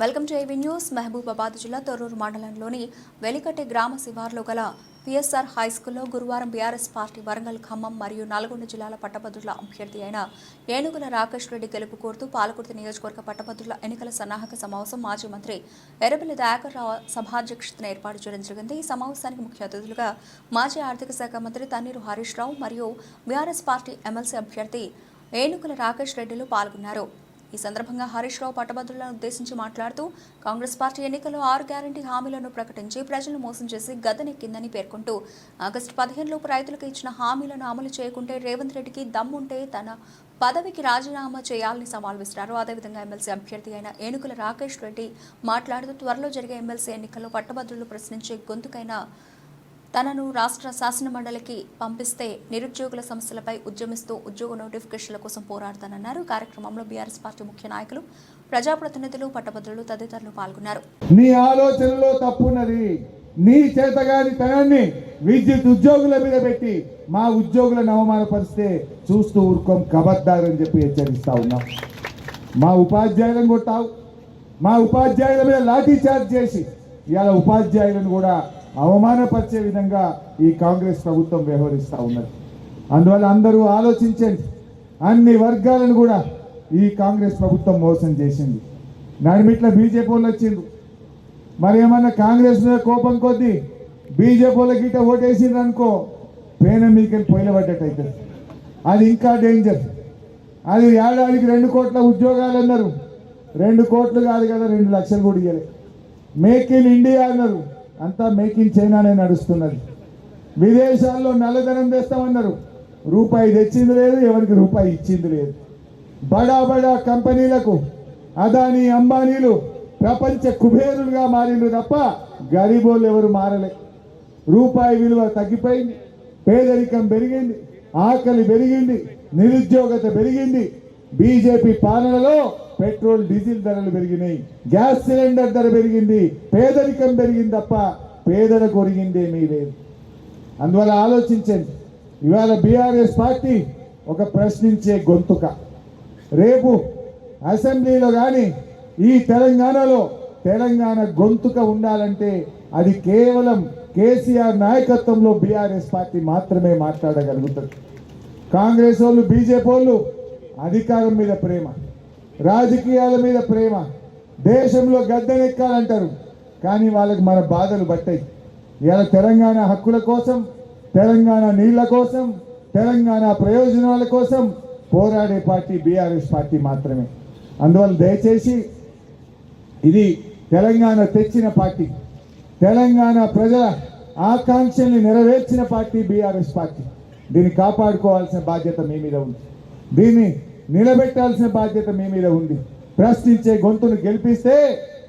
Welcome to AB news. Mahabubabad జిల్లా తొర్రూరు మండలంలోని వెలికట్టె గ్రామ శివార్లో గల పిఎస్ఆర్ హై స్కూల్లో గురువారం బీఆర్ఎస్ పార్టీ వరంగల్ ఖమ్మం మరియు నల్గొండ జిల్లాల పట్టభద్రుల అభ్యర్థి అయిన ఏనుగుల రాకేష్ రెడ్డి గెలుపు కోరుతూ పాలకుర్తి నియోజకవర్గ పట్టభద్రుల ఎన్నికల సన్నాహక సమావేశం మాజీ మంత్రి ఎర్రబెల్లి దయాకర్ రావు సభాధ్యక్షతన ఏర్పాటు చేయడం జరిగింది. ఈ సమావేశానికి ముఖ్య అతిథులుగా మాజీ ఆర్థిక శాఖ మంత్రి తన్నీరు హరీష్ రావు మరియు బీఆర్ఎస్ పార్టీ ఎమ్మెల్సీ అభ్యర్థి ఏనుగుల రాకేష్ రెడ్డిలు పాల్గొన్నారు. ఈ సందర్భంగా హరీష్ రావు పట్టభద్రులను ఉద్దేశించి మాట్లాడుతూ కాంగ్రెస్ పార్టీ ఎన్నికల్లో ఆరు గ్యారంటీ హామీలను ప్రకటించి ప్రజలను మోసం చేసి గద్దెనెక్కిందని పేర్కొంటూ ఆగస్టు పదిహేనులోపు రైతులకు ఇచ్చిన హామీలను అమలు చేయకుంటే రేవంత్ రెడ్డికి దమ్ముంటే తన పదవికి రాజీనామా చేయాలని సవాల్ విసిరారు. అదేవిధంగా ఎమ్మెల్సీ అభ్యర్థి అయిన ఏనుగుల రాకేష్ రెడ్డి మాట్లాడుతూ త్వరలో జరిగే ఎమ్మెల్సీ ఎన్నికల్లో పట్టభద్రులు ప్రశ్నించే గొంతుకైన తనను రాష్ట్ర శాసనమండలికి పంపిస్తే నిరుద్యోగుల సమస్యలపై ఉద్యమిస్తూ ఉద్యోగ నోటిఫికేషన్ల కోసం పోరాడతానన్నారు. కార్యక్రమంలో బీఆర్ఎస్ పార్టీ ముఖ్య నాయకులు ప్రజాప్రతినిధులు పట్టభద్రులు తదితరులు పాల్గొన్నారు. నీ ఆలోచనలో తప్పున్నది. నీ చేతగాని తనాన్ని విద్యుత్ ఉద్యోగుల మీద పెట్టి మా ఉద్యోగులను అవమానపరిస్తే చూస్తూ ఊరుకోం అని చెప్పి హెచ్చరిస్తా ఉన్నాం. మా ఉపాధ్యాయులను కొట్టావు. మా ఉపాధ్యాయుల మీద లాఠీ చార్జ్ చేసి ఇవాళ ఉపాధ్యాయులను కూడా అవమానపరిచే విధంగా ఈ కాంగ్రెస్ ప్రభుత్వం వ్యవహరిస్తూ ఉన్నది. అందువల్ల అందరూ ఆలోచించండి. అన్ని వర్గాలను కూడా ఈ కాంగ్రెస్ ప్రభుత్వం మోసం చేసింది. నడిమిట్ల బీజేపీ వాళ్ళు వచ్చిండ్రు. మరి ఏమన్నా కాంగ్రెస్ మీద కోపం కొద్దీ బీజేపీ వాళ్ళకి ఇట్ట ఓటేసిండ్రు అనుకో పేన మీకెళ్ళి పొయ్యబడ్డట్టు అవుతుంది అది ఇంకా డేంజర్ అది ఏడాదికి రెండు కోట్ల ఉద్యోగాలు అన్నారు. రెండు కోట్లు కాదు కదా రెండు లక్షలు కూడా ఇవ్వలే మేక్ ఇన్ ఇండియా అన్నారు. అంతా మేక్ ఇన్ చైనానే నడుస్తున్నది. విదేశాల్లో నల్లధనం తెస్తామన్నారు రూపాయి తెచ్చింది లేదు ఎవరికి రూపాయి ఇచ్చింది లేదు. బడా బడా కంపెనీలకు అదానీ అంబానీలు ప్రపంచ కుబేరులుగా మారిండు తప్ప గరీబోళ్ళు ఎవరు మారలే. రూపాయి విలువ తగ్గిపోయింది పేదరికం పెరిగింది ఆకలి పెరిగింది నిరుద్యోగత పెరిగింది. బీజేపీ పాలనలో పెట్రోల్ డీజిల్ ధరలు పెరిగినాయి. గ్యాస్ సిలిండర్ ధర పెరిగింది. పేదరికం పెరిగింది తప్ప పేదలకు ఒరిగిందేమీ లేదు అందువల్ల ఆలోచించండి. ఇవాళ బీఆర్ఎస్ పార్టీ ఒక ప్రశ్నించే గొంతుక. రేపు అసెంబ్లీలో కానీ ఈ తెలంగాణలో తెలంగాణ గొంతుక ఉండాలంటే అది కేవలం కేసీఆర్ నాయకత్వంలో బీఆర్ఎస్ పార్టీ మాత్రమే మాట్లాడగలుగుతుంది. కాంగ్రెస్ వాళ్ళు బీజేపీ వాళ్ళు అధికారం మీద ప్రేమ. రాజకీయాల మీద ప్రేమ. దేశంలో గద్దెనెక్కాలంటారు. కానీ వాళ్ళకి మన బాధలు పట్టాయి ఇవాళ తెలంగాణ హక్కుల కోసం తెలంగాణ నీళ్ళ కోసం తెలంగాణ ప్రయోజనాల కోసం పోరాడే పార్టీ బీఆర్ఎస్ పార్టీ మాత్రమే. అందువల్ల దయచేసి ఇది తెలంగాణ తెచ్చిన పార్టీ. తెలంగాణ ప్రజల ఆకాంక్షల్ని నెరవేర్చిన పార్టీ బీఆర్ఎస్ పార్టీ. దీన్ని కాపాడుకోవాల్సిన బాధ్యత మీ మీద ఉంది. దీన్ని నిలబెట్టాల్సిన బాధ్యత మీ మీద ఉంది. ప్రశ్నించే గొంతును గెలిపిస్తే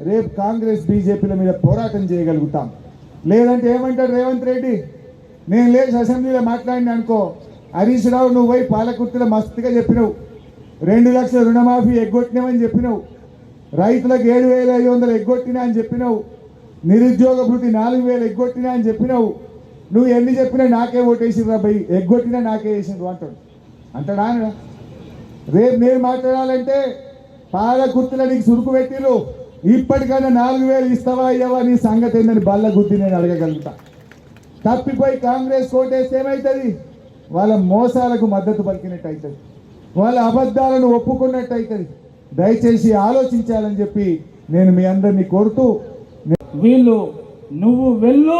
రేపు కాంగ్రెస్ బీజేపీల మీద పోరాటం చేయగలుగుతాం. లేదంటే ఏమంటాడు రేవంత్ రెడ్డి? నేను లేచి అసెంబ్లీలో మాట్లాడిన అనుకో హరీష్ రావు నువ్వు పోయి పాలకుర్తిలో మస్తుగా చెప్పినవు. రెండు లక్షల రుణమాఫీ ఎగ్గొట్టినామని చెప్పినావు. రైతులకు ఏడు వేల ఐదు వందలు ఎగ్గొట్టినా అని చెప్పినవు. నిరుద్యోగ భృతి నాలుగు వేలు ఎగ్గొట్టినా అని చెప్పినవు. నువ్వు ఎన్ని చెప్పినా నాకే ఓటేసిరా భయ్ ఎగ్గొట్టినా నాకే వేసిండ్రు అంటాడు. అంటాడా రేపు నేను మాట్లాడాలంటే పాల గుర్తుల నీకు సురుకు పెట్టిరు ఇప్పటికైనా నాలుగు వేలు ఇస్తావా అయ్యావా? నీ సంగతి ఏందని బల్ల గుద్ది నేను అడగగలుగుతా. తప్పిపోయి కాంగ్రెస్ కోటేస్తే ఏమవుతుంది వాళ్ళ మోసాలకు మద్దతు పలికినట్టు అవుతుంది వాళ్ళ అబద్ధాలను ఒప్పుకున్నట్టు అవుతుంది దయచేసి ఆలోచించాలని చెప్పి నేను మీ అందరినీ కోరుతూ వీళ్ళు నువ్వు వెళ్ళు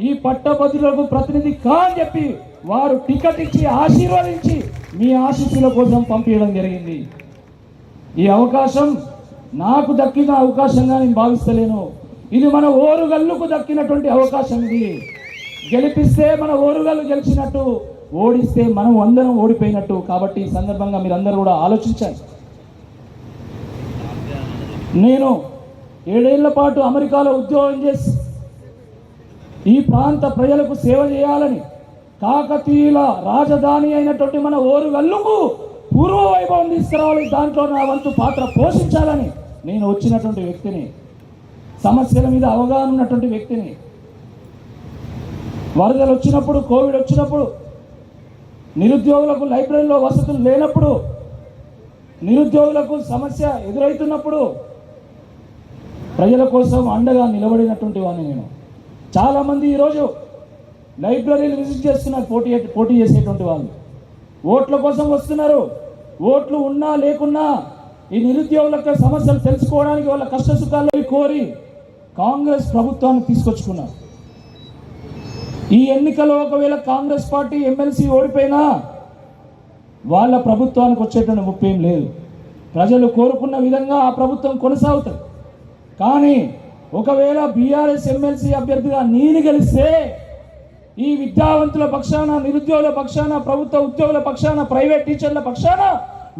ఈ పట్టభద్రులకు ప్రతినిధి కా అని చెప్పి వారు టికెట్ ఇచ్చి ఆశీర్వదించి మీ ఆశీస్సుల కోసం పంపించడం జరిగింది. ఈ అవకాశం నాకు దక్కిన అవకాశంగా నేను భావిస్తలేను. ఇది మన ఓరుగల్లుకు దక్కినటువంటి అవకాశం ఇది. గెలిపిస్తే మన ఓరుగల్లు గెలిచినట్టు ఓడిస్తే మనం అందరం ఓడిపోయినట్టు. కాబట్టి ఈ సందర్భంగా మీరందరూ కూడా ఆలోచించాలి నేను ఏడేళ్ళ పాటు అమెరికాలో ఉద్యోగం చేసి ఈ ప్రాంత ప్రజలకు సేవ చేయాలని కాకతీయుల రాజధాని అయినటువంటి మన ఓరుగల్లుకు పూర్వ వైభవం తీసుకురావాలి. దాంట్లో నా వంతు పాత్ర పోషించాలని నేను వచ్చినటువంటి వ్యక్తిని సమస్యల మీద అవగాహన ఉన్నటువంటి వ్యక్తిని వరదలు వచ్చినప్పుడు కోవిడ్ వచ్చినప్పుడు నిరుద్యోగులకు లైబ్రరీలో వసతులు లేనప్పుడు నిరుద్యోగులకు సమస్య ఎదురవుతున్నప్పుడు ప్రజల కోసం అండగా నిలబడినటువంటి వాడిని నేను. చాలామంది ఈరోజు లైబ్రరీలు విజిట్ చేస్తున్నారు పోటీ పోటీ చేసేటువంటి వాళ్ళు. ఓట్ల కోసం వస్తున్నారు. ఓట్లు ఉన్నా లేకున్నా ఈ నిరుద్యోగుల సమస్యలు తెలుసుకోవడానికి వాళ్ళ కష్ట సుఖాలు కోరి కాంగ్రెస్ ప్రభుత్వాన్ని తీసుకొచ్చుకున్నారు. ఈ ఎన్నికలో ఒకవేళ కాంగ్రెస్ పార్టీ ఎమ్మెల్సీ ఓడిపోయినా వాళ్ళ ప్రభుత్వానికి వచ్చేటువంటి ముప్పేం ఏం లేదు. ప్రజలు కోరుకున్న విధంగా ఆ ప్రభుత్వం కొనసాగుతుంది. కానీ ఒకవేళ బీఆర్ఎస్ ఎమ్మెల్సీ అభ్యర్థిగా నేను గెలిస్తే ఈ విద్యావంతుల పక్షాన నిరుద్యోగుల పక్షాన ప్రభుత్వ ఉద్యోగుల పక్షాన ప్రైవేట్ టీచర్ల పక్షాన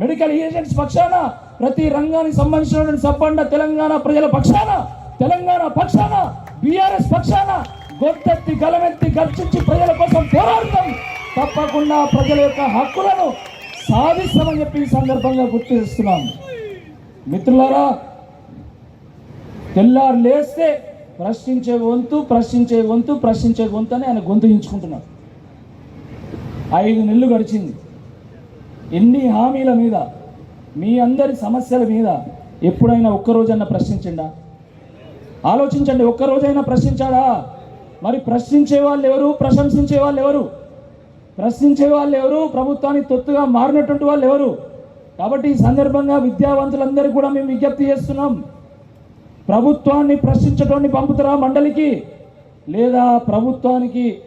మెడికల్ ఏజెంట్స్ పక్షాన ప్రతి రంగానికి సంబంధించినటువంటి సబ్బండ తెలంగాణ ప్రజల పక్షాన తెలంగాణ పక్షాన బీఆర్ఎస్ పక్షాన గొంతెత్తి గలమెత్తి గర్జించి ప్రజల కోసం పోరాడతాం. తప్పకుండా ప్రజల యొక్క హక్కులను సాధిస్తామని చెప్పి ఈ సందర్భంగా గుర్తు చేస్తున్నాం. మిత్రులారా తెల్లారు లేస్తే ప్రశ్నించే వంతు ప్రశ్నించే వంతు ప్రశ్నించే గొంతు అని ఆయన గొంతుంచుకుంటున్నాడు ఐదు నెలలు గడిచింది. ఎన్ని హామీల మీద మీ అందరి సమస్యల మీద ఎప్పుడైనా ఒక్కరోజైనా ప్రశ్నించండా? ఆలోచించండి ఒక్కరోజైనా ప్రశ్నించాడా? మరి ప్రశ్నించే వాళ్ళు ఎవరు ప్రశంసించే వాళ్ళు ఎవరు ప్రశ్నించే వాళ్ళు ఎవరు ప్రభుత్వానికి తొత్తుగా మారినటువంటి వాళ్ళు ఎవరు కాబట్టి ఈ సందర్భంగా విద్యావంతులందరికీ కూడా మేము విజ్ఞప్తి చేస్తున్నాం. ప్రభుత్వాన్ని ప్రశ్నించటోని పంపుతారా మండలికి? లేదా ప్రభుత్వానికి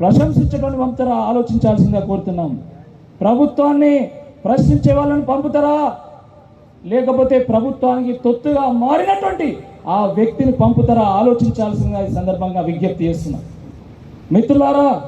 ప్రశంసించటోని పంపుతారా? ఆలోచించాల్సిందిగా కోరుతున్నాం. ప్రభుత్వాన్ని ప్రశ్నించే వాళ్ళని పంపుతారా? లేకపోతే ప్రభుత్వానికి తొత్తుగా మారినటువంటి ఆ వ్యక్తిని పంపుతారా? ఆలోచించాల్సిందిగా ఈ సందర్భంగా విజ్ఞప్తి చేస్తున్నాం. మిత్రులారా